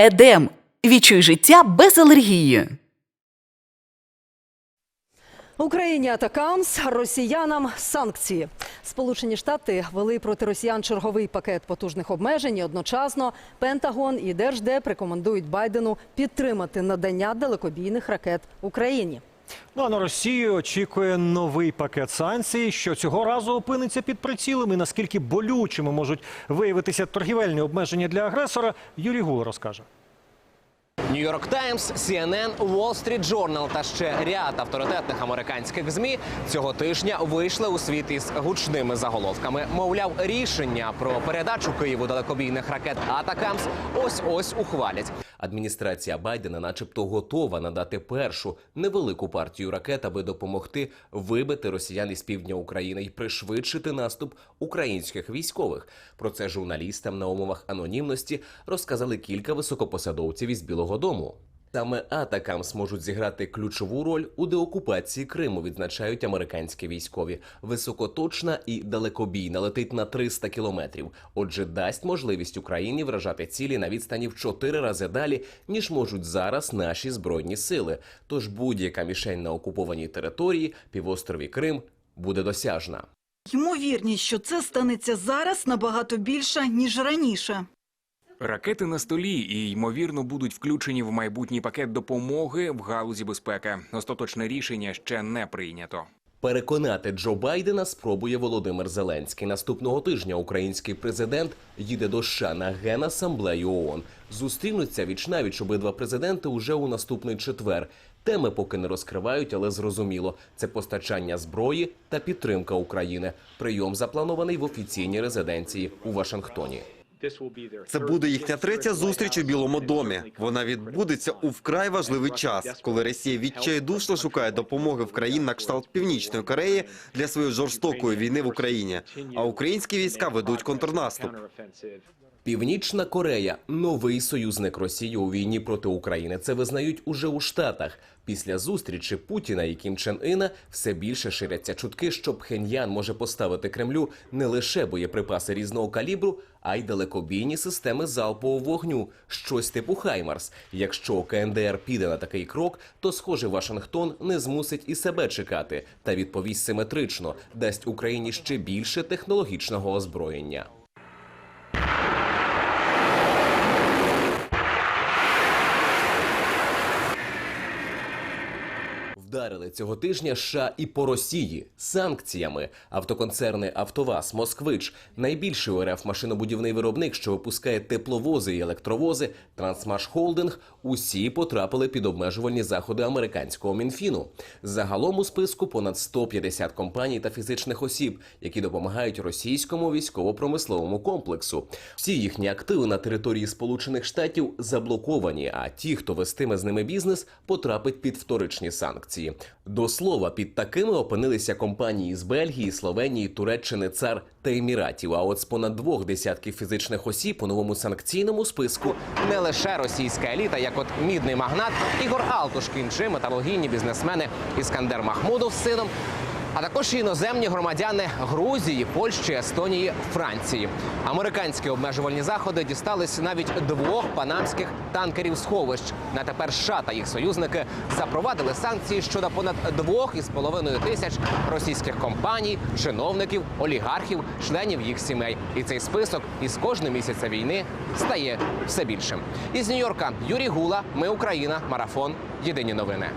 Едем. Відчуй життя без алергії. Україні атакамс, росіянам санкції. Сполучені Штати ввели проти росіян черговий пакет потужних обмежень. і Одночасно Пентагон і Держдеп рекомендують Байдену підтримати надання далекобійних ракет Україні. Ну а на Росію очікує новий пакет санкцій, що цього разу опиниться під прицілом. І наскільки болючими можуть виявитися торгівельні обмеження для агресора, Юрій Гул розкаже. Нью-Йорк Таймс, CNN, Wall Street Journal та ще ряд авторитетних американських змі цього тижня вийшли у світ із гучними заголовками. Мовляв, рішення про передачу Києву далекобійних ракет Атакамс ось ось ухвалять. Адміністрація Байдена, начебто, готова надати першу невелику партію ракет, аби допомогти вибити росіян із півдня України і пришвидшити наступ українських військових. Про це журналістам на умовах анонімності розказали кілька високопосадовців із Білого Дому. Саме Атакамс можуть зіграти ключову роль у деокупації Криму, відзначають американські військові. Високоточна і далекобійна летить на 300 кілометрів. Отже, дасть можливість Україні вражати цілі на відстані в чотири рази далі, ніж можуть зараз наші збройні сили. Тож будь-яка мішень на окупованій території, півострові Крим, буде досяжна. Ймовірність, що це станеться зараз, набагато більша, ніж раніше. Ракети на столі і ймовірно будуть включені в майбутній пакет допомоги в галузі безпеки. Остаточне рішення ще не прийнято. Переконати Джо Байдена спробує Володимир Зеленський. Наступного тижня український президент їде до США на генасамблею ООН. Зустрінуться вічнавіч обидва президенти уже у наступний четвер. Теми поки не розкривають, але зрозуміло, це постачання зброї та підтримка України. Прийом запланований в офіційній резиденції у Вашингтоні. Це буде їхня третя зустріч у Білому домі. Вона відбудеться у вкрай важливий час, коли Росія відчайдушно шукає допомоги в країн на кшталт Північної Кореї для своєї жорстокої війни в Україні. А українські війська ведуть контрнаступ. Північна Корея новий союзник Росії у війні проти України. Це визнають уже у Штатах. Після зустрічі Путіна і Кім Чен Іна все більше ширяться чутки, що Пхеньян може поставити Кремлю не лише боєприпаси різного калібру, а й далекобійні системи залпового вогню, щось типу Хаймарс. Якщо КНДР піде на такий крок, то схоже Вашингтон не змусить і себе чекати та відповість симетрично, дасть Україні ще більше технологічного озброєння. Вдарили цього тижня США і по Росії санкціями. Автоконцерни Автоваз, Москвич, найбільший РФ машинобудівний виробник, що випускає тепловози і електровози, Трансмаш Холдинг, усі потрапили під обмежувальні заходи американського мінфіну. Загалом у списку понад 150 компаній та фізичних осіб, які допомагають російському військово-промисловому комплексу. Всі їхні активи на території Сполучених Штатів заблоковані. А ті, хто вестиме з ними бізнес, потрапить під вторичні санкції. До слова, під такими опинилися компанії з Бельгії, Словенії, Туреччини, Цар та Еміратів. А от з понад двох десятків фізичних осіб у новому санкційному списку не лише російська еліта, як от мідний магнат Ігор Алтушкін чи металогійні бізнесмени Іскандер Махмудов з сином. А також і іноземні громадяни Грузії, Польщі, Естонії, Франції. Американські обмежувальні заходи дістались навіть двох панамських танкерів сховищ. На тепер США та їх союзники запровадили санкції щодо понад двох із половиною тисяч російських компаній, чиновників, олігархів, членів їх сімей. І цей список із кожним місяця війни стає все більшим. Із Нью-Йорка Юрій Гула, Ми Україна, марафон. Єдині новини.